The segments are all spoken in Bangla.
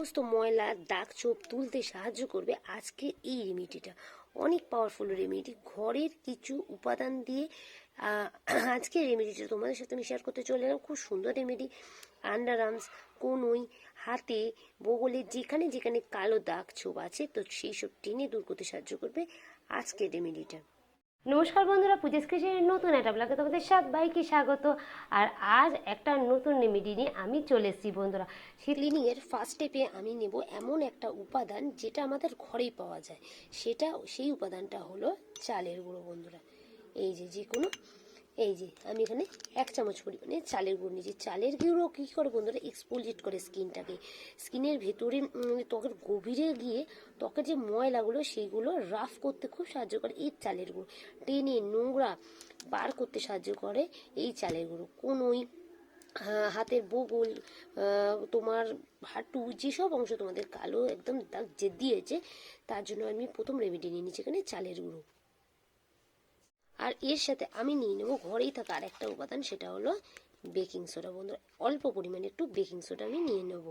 সমস্ত ময়লা দাগ ছোপ তুলতে সাহায্য করবে আজকে এই রেমিডিটা অনেক পাওয়ারফুল রেমেডি ঘরের কিছু উপাদান দিয়ে আজকে রেমেডিটা তোমাদের সাথে আমি শেয়ার করতে চলে এলাম। খুব সুন্দর রেমেডি আন্ডার আর্মস কোনোই, হাতে, বগলে, যেখানে যেখানে কালো দাগ ছোপ আছে, তো সেই সব টেনে দূর করতে সাহায্য করবে আজকে রেমেডিটা নমস্কার বন্ধুরা, পূজা স্ক্রিনের নতুন একটা ব্লগে তোমাদের সবাইকে স্বাগত। আর আজ একটা নতুন রেমেডি নিয়ে আমি চলে এসেছি বন্ধুরা। ক্লিনিংয়ের ফার্স্ট স্টেপে আমি নেব এমন একটা উপাদান যেটা আমাদের ঘরেই পাওয়া যায়। সেটা, সেই উপাদানটা হলো চালের গুঁড়ো বন্ধুরা। এই যে যে কোনো এই যে, আমি এখানে এক চামচ পরিমাণে চালের গুঁড়ো নিয়েছি। চালের গুঁড়ো কী করে বন্ধুরা? এক্সপোলিট করে স্কিনটাকে। স্কিনের ভেতরে ত্বকের গভীরে গিয়ে ত্বকের যে ময়লাগুলো, সেইগুলো রাফ করতে খুব সাহায্য করে এই চালের গুঁড়ো। টেনে, নোংরা বার করতে সাহায্য করে এই চালের গুঁড়ো। কোনোই হাতের বগল তোমার হাঁটু, যেসব অংশ তোমাদের কালো একদম দাগ যে দিয়েছে, তার জন্য আমি প্রথম রেমেডি নিয়ে নিচ্ছি এখানে চালের গুঁড়ো। আর এর সাথে আমি নিয়ে নেব, ঘরেই থাকা আর একটা উপাদান, সেটা হলো বেকিং সোডা বন্ধুরা, অল্প পরিমাণে একটু বেকিং সোডা আমি নিয়ে নেব।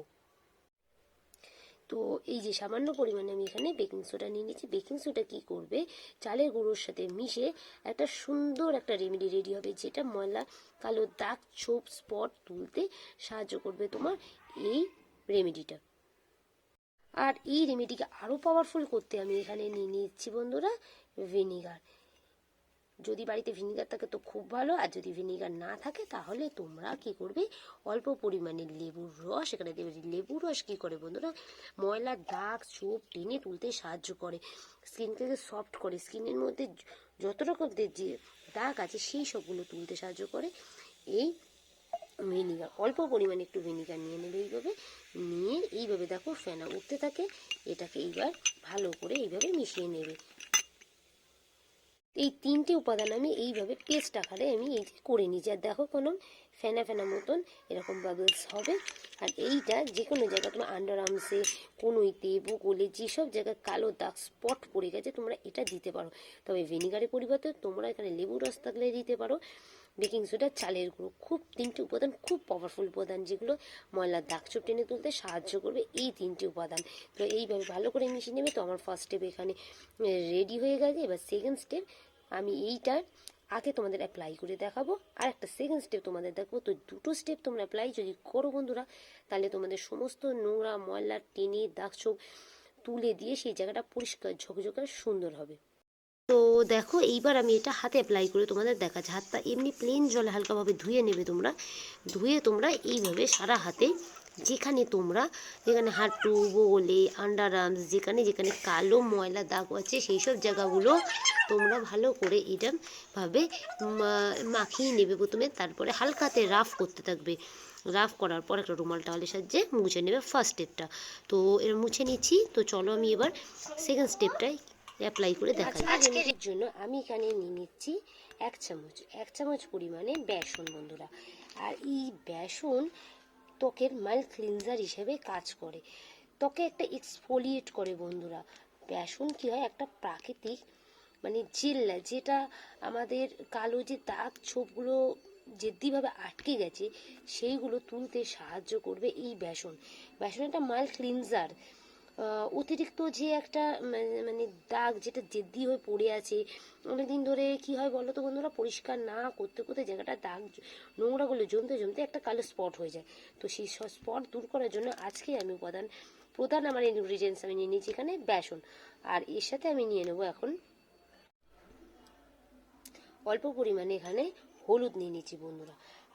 তো এই যে সামান্য পরিমাণে আমি এখানে বেকিং সোডা নিয়ে নিয়েছি। বেকিং সোডা কি করবে? চালের গুঁড়োর সাথে মিশে একটা সুন্দর একটা রেমেডি রেডি হবে, যেটা ময়লা, কালো দাগ, ছোপ স্পট তুলতে সাহায্য করবে তোমার এই রেমেডিটা আর এই রেমেডিকে আরও পাওয়ারফুল করতে আমি এখানে নিয়ে নিচ্ছি বন্ধুরা ভিনিগার যদি বাড়িতে ভিনিগার থাকে তো খুব ভালো, আর যদি ভিনিগার না থাকে তাহলে তোমরা কি করবে? অল্প পরিমাণে লেবুর রস, এখানে দেবে লেবুর রস কি করে বন্ধুরা? ময়লা, দাগ চোপ টেনে তুলতে সাহায্য করে। স্কিনকে সফট করে। স্কিনের মধ্যে যত রকমের যে দাগ আছে সেই সবগুলো তুলতে সাহায্য করে। এই ভিনিগার, অল্প পরিমাণে একটু ভিনিগার নিয়ে নেবে এইভাবে। নিয়ে এইভাবে দেখো ফেনা উঠতে থাকে, এটাকে এইবার ভালো করে এইভাবে মিশিয়ে নেবে। এই তিনটে উপাদান আমি এইভাবে পেস্ট আকারে আমি এই করে নিয়েছি আর দেখো কোনো ফেনা ফেনা মতন এরকম বাবলস হবে। আর এইটা যে কোনো জায়গায়, তোমার আন্ডার আর্মসে কোনোইতে বুকলে যেসব জায়গায় কালো দাগ স্পট পড়ে গেছে, তোমরা এটা দিতে পারো। তবে ভিনিগারের পরিবর্তে তোমরা এখানে লেবু রস থাকলে দিতে পারো। বেকিং সোডা চালের গুঁড়ো, খুব তিনটি উপাদান, খুব পাওয়ারফুল উপাদান যেগুলো ময়লার দাগ চোপ টেনে তুলতে সাহায্য করবে এই তিনটি উপাদান। তো এইভাবে ভালো করে মিশিয়ে নেবে, তো আমার ফার্স্ট স্টেপ এখানে রেডি হয়ে গেছে। এবার সেকেন্ড স্টেপ আমি এইটা আগে তোমাদের অ্যাপ্লাই করে দেখাবো। আর একটা সেকেন্ড স্টেপ তোমাদের দেখাবো। তো দুটো স্টেপ তোমরা অ্যাপ্লাই যদি করো বন্ধুরা, তাহলে তোমাদের সমস্ত নোংরা ময়লা, টেনে, দাগ চোখ তুলে দিয়ে সেই জায়গাটা পরিষ্কার, ঝকঝকে সুন্দর হবে। তো দেখো, এইবার আমি এটা হাতে অ্যাপ্লাই করে তোমাদের দেখাচ্ছি। হাতটা এমনি প্লেন জলে হালকাভাবে ধুয়ে নেবে তোমরা। ধুয়ে তোমরা এইভাবে সারা হাতে যেখানে তোমরা, যেখানে হাঁটু, বগলে আন্ডার আর্মস যেখানে যেখানে কালো ময়লা দাগ আছে সেই সব জায়গাগুলো তোমরা ভালো করে এটা ভাবে মাখিয়ে নেবে প্রথমে, তারপরে হালকাতে রাফ করতে থাকবে। রাফ করার পর একটা রুমাল টাওয়ালের সাহায্যে মুছে নেবে ফার্স্ট স্টেপটা তো এর মুছে নিচ্ছি, তো চলো আমি এবার সেকেন্ড স্টেপটাই অ্যাপ্লাই করে দেখাই। আজকের জন্য আমি এখানে নিয়ে নিচ্ছি এক চামচ এক চামচ পরিমাণে বেসন বন্ধুরা। আর এই বেসন ত্বকের মাইল্ড ক্লিনজার হিসেবে কাজ করে। ত্বকে একটা এক্সফোলিয়েট করে বন্ধুরা। ব্যাসন কী হয়? একটা প্রাকৃতিক মানে জেল্লা যেটা আমাদের কালো যে দাগ ছোপগুলো যেভাবে আটকে গেছে, সেইগুলো তুলতে সাহায্য করবে এই বেসন। বেসন একটা মাইল্ড ক্লিনজার অতিরিক্ত যে একটা মানে- মানে দাগ যেটা জেদ্দি হয়ে পড়ে আছে, অনেকদিন ধরে কি হয় বলো তো বন্ধুরা, পরিষ্কার না করতে করতে জায়গাটা দাগ, নোংরাগুলো জমতে জমতে একটা কালো স্পট হয়ে যায়। তো সেই স্পট দূর করার জন্য আজকে আমি উপাদান, প্রধান আমার ইনগ্রিডিয়েন্টস আমি নিয়ে নিয়েছি এখানে বেসন। আর এর সাথে আমি নিয়ে নেব এখন অল্প পরিমাণে এখানে হলুদ নিয়ে নিচ্ছি বন্ধুরা।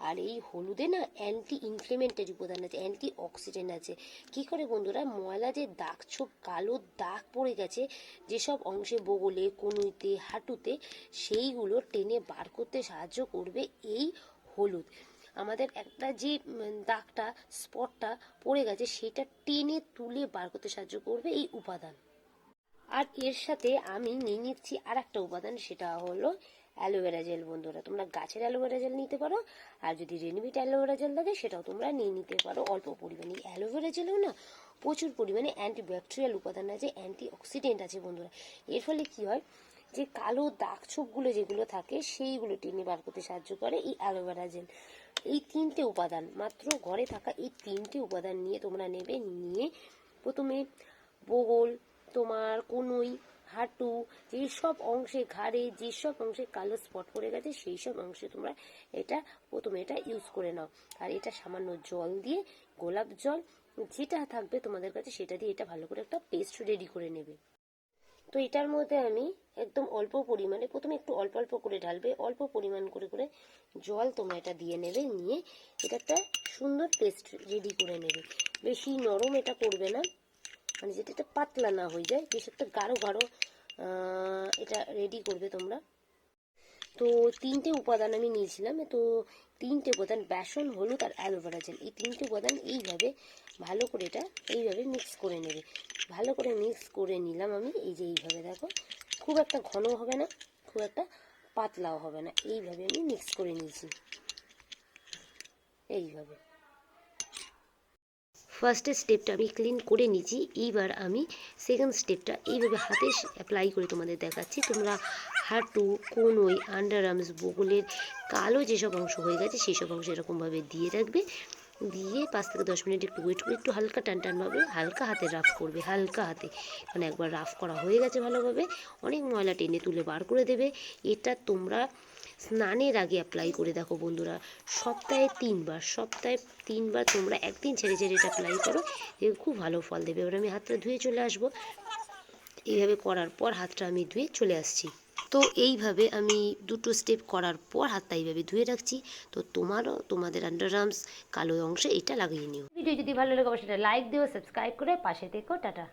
আর এই হলুদে না অ্যান্টি ইনফ্লেমেন্টারি উপাদান আছে অ্যান্টি অক্সিডেন্ট আছে। কি করে বন্ধুরা? ময়লা যে দাগ ছোপ, কালো দাগ পড়ে গেছে, যেসব অংশে বগলে, কনুইতে, হাঁটুতে, সেইগুলো টেনে বার করতে সাহায্য করবে এই হলুদ। আমাদের একটা যে দাগটা, স্পটটা পড়ে গেছে, সেটা টেনে তুলে বার করতে সাহায্য করবে এই উপাদান। আর এর সাথে আমি নিয়ে নিচ্ছি আর একটা উপাদান, সেটা হলো অ্যালোভেরা জেল বন্ধুরা, তোমরা গাছের অ্যালোভেরা জেল নিতে পারো, আর যদি রেডিমেড অ্যালোভেরা জেল থাকে, সেটাও তোমরা নিয়ে নিতে পারো। অল্প পরিমাণে অ্যালোভেরা জেলেও না প্রচুর পরিমাণে অ্যান্টিব্যাকটেরিয়াল উপাদান আছে অ্যান্টি অক্সিডেন্ট আছে বন্ধুরা। এর ফলে কি হয় যে কালো দাগ ছোপগুলো যেগুলো থাকে, সেইগুলো টেনে বার করতে সাহায্য করে এই অ্যালোভেরা জেল। এই তিনটে উপাদান, মাত্র ঘরে থাকা এই তিনটে উপাদান নিয়ে তোমরা নেবে, নিয়ে প্রথমে বগল, তোমার কনুই হাঁটু যেসব অংশে ঘাড়ে যেসব অংশে কালো স্পট পড়ে গেছে, সেই সব অংশে তোমরা এটা প্রথমে এটা ইউজ করে নাও। আর এটা সামান্য জল দিয়ে, গোলাপ জল, যেটা থাকবে তোমাদের কাছে সেটা দিয়ে এটা ভালো করে একটা পেস্ট রেডি করে নেবে। তো এটার মধ্যে আমি একদম অল্প পরিমাণে, প্রথমে একটু অল্প অল্প করে ঢালবে, অল্প পরিমাণ করে করে জল তোমরা এটা দিয়ে নেবে, নিয়ে এটা একটা সুন্দর পেস্ট রেডি করে নেবে। বেশি নরম এটা করবে না। মানে যেটা একটা পাতলা না হয়ে যায় একটা গাঢ় গাঢ় এটা রেডি করবে তোমরা। তো তিনটে উপাদান আমি নিয়েছিলাম, তো তিনটে উপাদান, বেসন, হলুদ আর অ্যালোভেরা জেল। এই তিনটে উপাদান এইভাবে ভালো করে এটা এইভাবে মিক্স করে নেবে। ভালো করে মিক্স করে নিলাম আমি, এই যে এইভাবে দেখো, খুব একটা ঘন হবে না, খুব একটা পাতলাও হবে না, এইভাবে আমি মিক্স করে নিয়েছি। এইভাবে। ফার্স্ট স্টেপটা আমি ক্লিন করে নিয়েছি। এইবার আমি সেকেন্ড স্টেপটা এইভাবে হাতে অ্যাপ্লাই করে তোমাদের দেখাচ্ছি। তোমরা হাঁটু, কোনোই আন্ডার আর্মস বগলের কালো যেসব অংশ হয়ে গেছে সেই সব অংশ এরকমভাবে দিয়ে রাখবে। দিয়ে পাঁচ থেকে দশ মিনিট একটু ওয়েট করে, একটু হালকা টান টানভাবে হালকা হাতে রাফ করবে, হালকা হাতে। মানে একবার রাফ করা হয়ে গেছে ভালোভাবে। অনেক ময়লা টেনে তুলে বার করে দেবে। এটা তোমরা স্নানের আগে অ্যাপ্লাই করে দেখো বন্ধুরা। সপ্তাহে তিনবার সপ্তাহে তিনবার তোমরা একদিন ছেড়ে ছেড়ে এটা অ্যাপ্লাই করো খুব ভালো ফল দেবে। এবার আমি হাতটা ধুয়ে চলে আসব। এইভাবে করার পর হাতটা আমি ধুয়ে চলে আসছি। তো এইভাবে আমি দুটো স্টেপ করার পর হাতটা এইভাবে ধুয়ে রাখছি। তো তোমারও, তোমাদের আন্ডারআর্মস কালো অংশে এটা লাগিয়ে নিও। ভিডিও যদি ভালো লাগে অবশ্যই লাইক দিও সাবস্ক্রাইব করে পাশে থেকো টাটা।